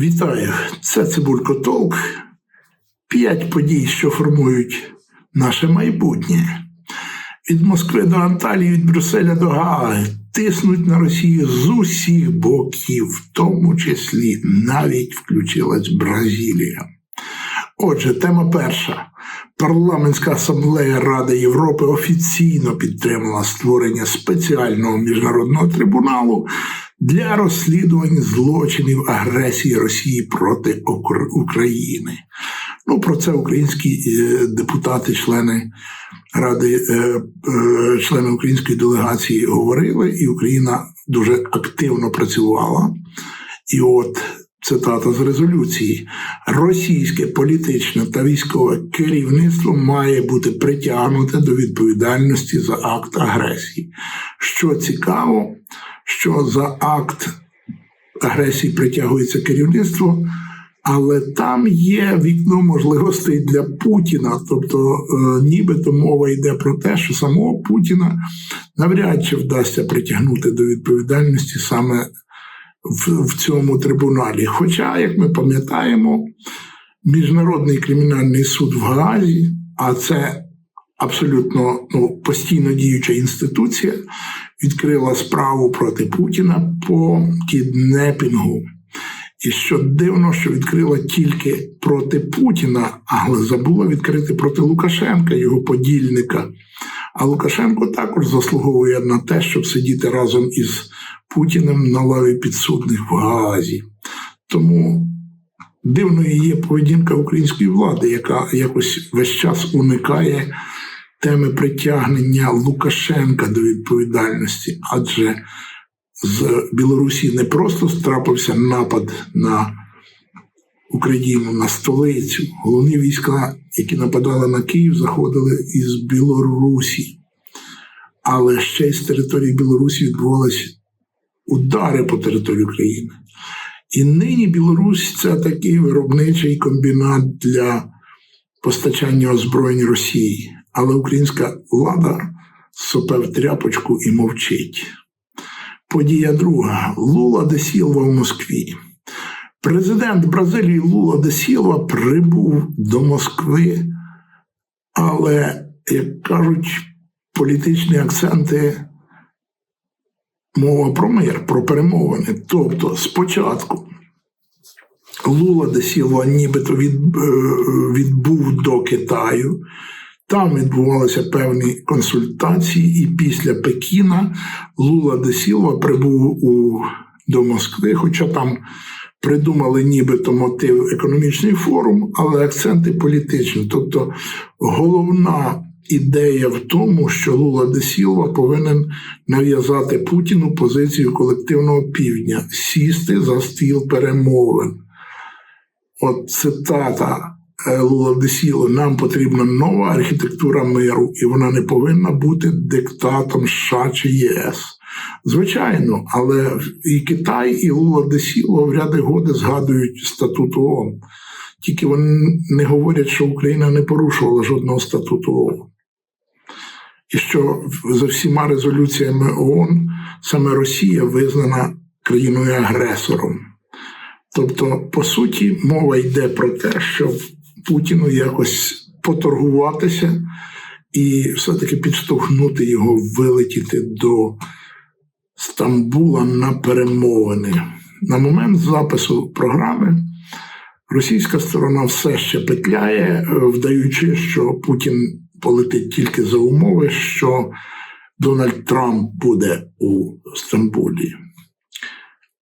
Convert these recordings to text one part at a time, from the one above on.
Вітаю! Це Цибулько Толк. П'ять подій, що формують наше майбутнє. Від Москви до Анталії, від Брюсселя до Гааги тиснуть на Росію з усіх боків, в тому числі навіть включилась Бразилія. Отже, тема перша. Парламентська асамблея Ради Європи офіційно підтримала створення спеціального міжнародного трибуналу для розслідувань злочинів агресії Росії проти України. Ну, про це українські е, депутати, члени Ради, е, е, члени української делегації говорили, і Україна дуже активно працювала. І от цитата з резолюції: російське політичне та військове керівництво має бути притягнуте до відповідальності за акт агресії. Що цікаво, що за акт агресії притягується керівництво, але там є вікно можливостей для Путіна. Тобто, е, нібито мова йде про те, що самого Путіна навряд чи вдасться притягнути до відповідальності саме в, в цьому трибуналі. Хоча, як ми пам'ятаємо, Міжнародний кримінальний суд в Гаазі, а це абсолютно ну, постійно діюча інституція, відкрила справу проти Путіна по кіднепінгу. І що дивно, що відкрила тільки проти Путіна, але забула відкрити проти Лукашенка, його подільника. А Лукашенко також заслуговує на те, щоб сидіти разом із Путіним на лаві підсудних в Гаазі. Тому дивною є поведінка української влади, яка якось весь час уникає теми притягнення Лукашенка до відповідальності, адже з Білорусі не просто трапився напад на Україну, на столицю. Головні війська, які нападали на Київ, заходили із Білорусі. Але ще й з території Білорусі відбувалися удари по території України. І нині Білорусь це такий виробничий комбінат для постачання озброєнь Росії. Але українська влада сопе в тряпочку і мовчить. Подія друга. Лула де Сілва в Москві. Президент Бразилії Лула де Сілва прибув до Москви, але, як кажуть, політичні акценти мова про мир, про перемовини. Тобто, спочатку Лула де Сілва нібито е, відбув до Китаю. Там відбувалися певні консультації, і після Пекіна Лула де Сілва прибув у, до Москви, хоча там придумали нібито мотив економічний форум, але акценти політичні. Тобто головна ідея в тому, що Лула де Сілва повинен нав'язати Путіну позицію колективного півдня, сісти за стіл перемовин. От цитата. Лула Десіло, нам потрібна нова архітектура миру, і вона не повинна бути диктатом США чи ЄС. Звичайно, але і Китай, і Лула Десіло в ряди годи згадують статут ООН. Тільки вони не говорять, що Україна не порушувала жодного статуту ООН. І що за всіма резолюціями ООН саме Росія визнана країною-агресором. Тобто, по суті, мова йде про те, що Путіну якось поторгуватися і все-таки підштовхнути його вилетіти до Стамбула на перемовини. На момент запису програми російська сторона все ще петляє, вдаючи, що Путін полетить тільки за умови, що Дональд Трамп буде у Стамбулі.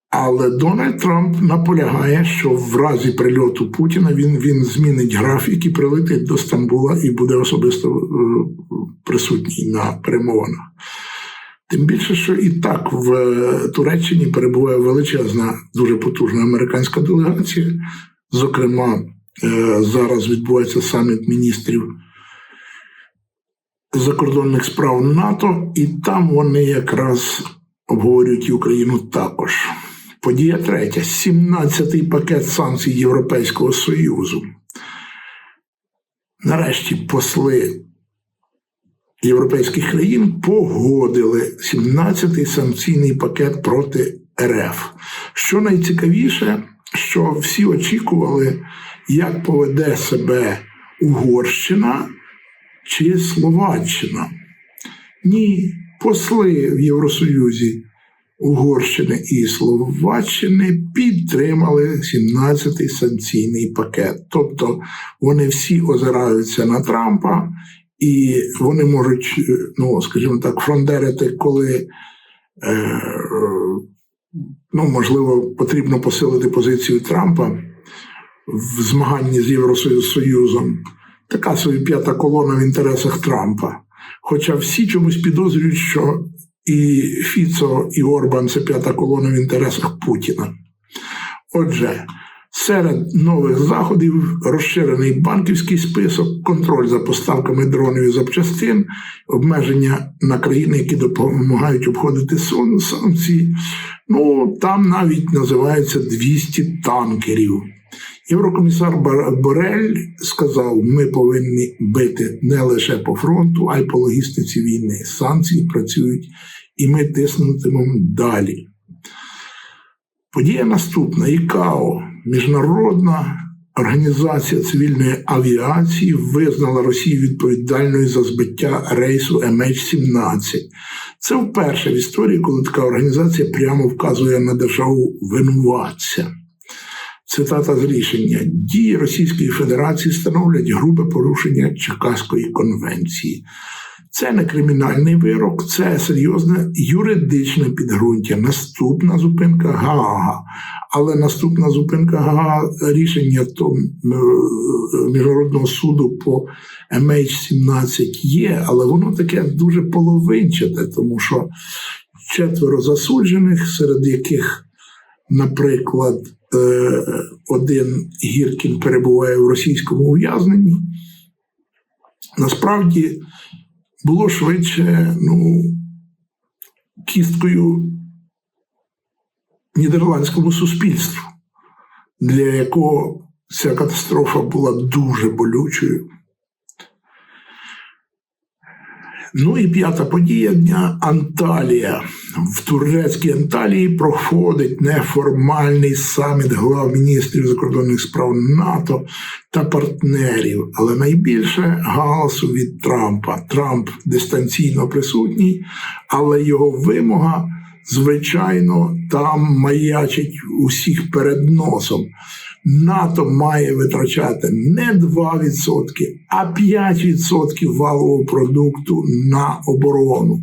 Але Дональд Трамп наполягає, що в разі прильоту Путіна він він змінить графік і прилетить до Стамбула і буде особисто е, присутній на перемовинах. Тим більше, що і так в Туреччині перебуває величезна, дуже потужна американська делегація. Зокрема, е, зараз відбувається саміт міністрів закордонних справ НАТО, і там вони якраз обговорюють Україну також. Подія третя: 17-й пакет санкцій Європейського Союзу. нарешті посли європейських країн погодили 17-й санкційний пакет проти РФ. Що найцікавіше, що всі очікували, як поведе себе Угорщина чи Словаччина. Ні, посли в Євросоюзі Угорщини і Словаччини підтримали 17-й санкційний пакет. Тобто вони всі озираються на Трампа, і вони можуть, ну скажімо так, фрондерити, коли. Е, Ну, можливо, потрібно посилити позицію Трампа в змаганні з Євросоюзом. Така собі п'ята колона в інтересах Трампа. Хоча всі чомусь підозрюють, що і Фіцо, і Орбан це п'ята колона в інтересах Путіна. Отже, серед нових заходів розширений банківський список, контроль за поставками дронів і запчастин, обмеження на країни, які допомагають обходити санкції. Ну там навіть називається 200 танкерів. Єврокомісар Борель сказав: ми повинні бити не лише по фронту, а й по логістиці війни. Санкції працюють, і ми тиснутимемо далі. Подія наступна: ІКАО, міжнародна організація цивільної авіації, визнала Росію відповідальною за збиття рейсу MH17. Це вперше в історії, коли така організація прямо вказує на державу винуватця. Цитата з рішення: дії Російської Федерації становлять грубе порушення Чекаської конвенції. Це не кримінальний вирок, це серйозне юридичне підґрунтя. Наступна зупинка Гаага. Але наступна зупинка Гаага рішення то, міжнародного суду по MH17 є, але воно таке дуже половинчате, тому що четверо засуджених, серед яких, наприклад, е, один Гіркін перебуває в російському ув'язненні. Насправді було швидше ну, кісткою нідерландському суспільству, для якого ця катастрофа була дуже болючою. Ну і п'ята подія дня Анталія. В турецькій Анталії проходить неформальний саміт глав міністрів закордонних справ НАТО та партнерів. Але найбільше галасу від Трампа. Трамп дистанційно присутній, але його вимога, звичайно, там маячить усіх перед носом. НАТО має витрачати не 2%, а 5% валового продукту на оборону.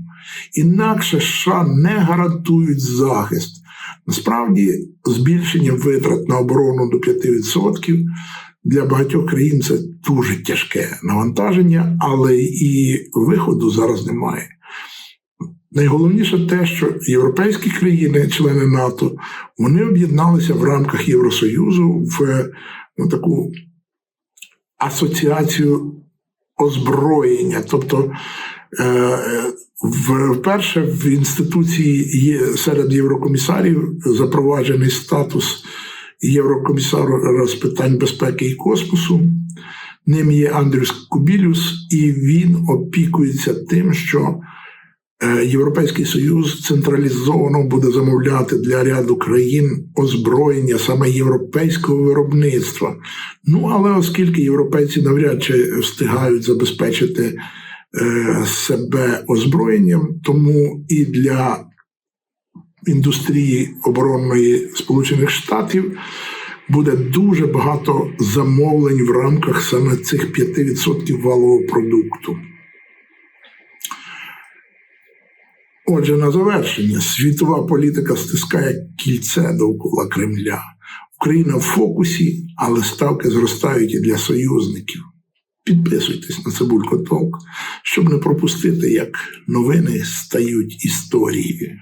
Інакше США не гарантують захист. Насправді, збільшення витрат на оборону до 5% для багатьох країн це дуже тяжке навантаження, але і виходу зараз немає. Найголовніше те, що європейські країни, члени НАТО, вони об'єдналися в рамках Євросоюзу в ну, таку асоціацію озброєння. Тобто е, вперше в інституції є серед єврокомісарів запроваджений статус єврокомісара з питань безпеки і космосу. Ним є Андрюс Кубілюс, і він опікується тим, що Е, Європейський Союз централізовано буде замовляти для ряду країн озброєння саме європейського виробництва. Ну але оскільки європейці навряд чи встигають забезпечити е, себе озброєнням, тому і для індустрії оборонної Сполучених Штатів. Буде дуже багато замовлень в рамках саме цих 5% валового продукту. Отже, на завершення, світова політика стискає кільце довкола Кремля. Україна в фокусі, але ставки зростають і для союзників. Підписуйтесь на Цибулько Толк, щоб не пропустити, як новини стають історією.